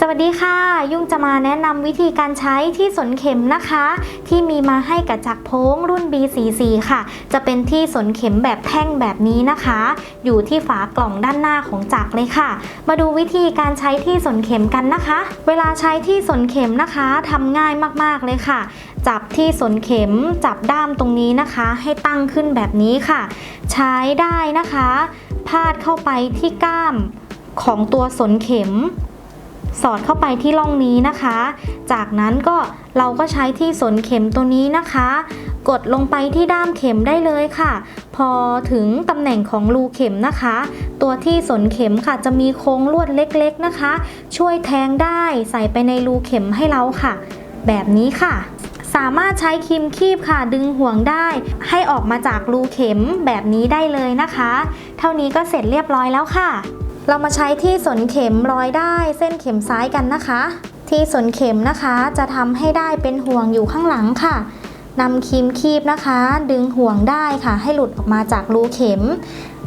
สวัสดีค่ะ ยุ่งจะมาแนะนำวิธีการใช้ที่สนเข็มนะคะ ที่มีมาให้กับจักรโพ้งรุ่น B44 ค่ะ จะเป็นที่สนเข็มแบบแท่งแบบนี้นะคะ อยู่ที่ฝากล่องด้านหน้าของจักรเลยค่ะ มาดูวิธีการใช้ที่สนเข็มกันนะคะ เวลาใช้ที่สนเข็มนะคะทำง่ายมากๆเลยค่ะ จับที่สนเข็มจับด้ามตรงนี้นะคะ ให้ตั้งขึ้นแบบนี้ค่ะ ใช้ได้นะคะ พาดเข้าไปที่ก้ามของตัวสนเข็ม สอดเข้าไปที่ร่องนี้นะคะ จากนั้นก็เราก็ใช้ที่สนเข็มตัวนี้นะคะ กดลงไปที่ด้ามเข็มได้เลยค่ะ พอถึงตำแหน่งของรูเข็มนะคะ ตัวที่สนเข็มค่ะจะมีโค้งลวดเล็กๆนะคะ ช่วยแทงได้ใส่ไปในรูเข็มให้เราค่ะ แบบนี้ค่ะสามารถใช้ครีมคีบค่ะดึงห่วงได้ ให้ออกมาจากรูเข็มแบบนี้ได้เลยนะคะ เท่านี้ก็เสร็จเรียบร้อยแล้วค่ะ เรามาใช้ที่สนเข็มร้อยได้เส้นเข็มซ้ายกันนะคะ ที่สนเข็มนะคะจะทำให้ได้เป็นห่วงอยู่ข้างหลังค่ะนำครีมคีบนะคะ ดึงห่วงได้ค่ะ ให้หลุดออกมาจากรูเข็ม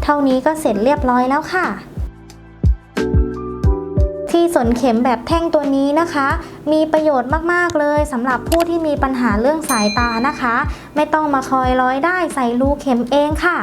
เท่านี้ก็เสร็จเรียบร้อยแล้วค่ะ ที่สนเข็มแบบแท่งตัวนี้นะคะ มีประโยชน์มากๆเลยสำหรับผู้ที่มีปัญหาเรื่องสายตานะคะ ไม่ต้องมาคอยร้อยได้ใส่รูเข็มเองค่ะ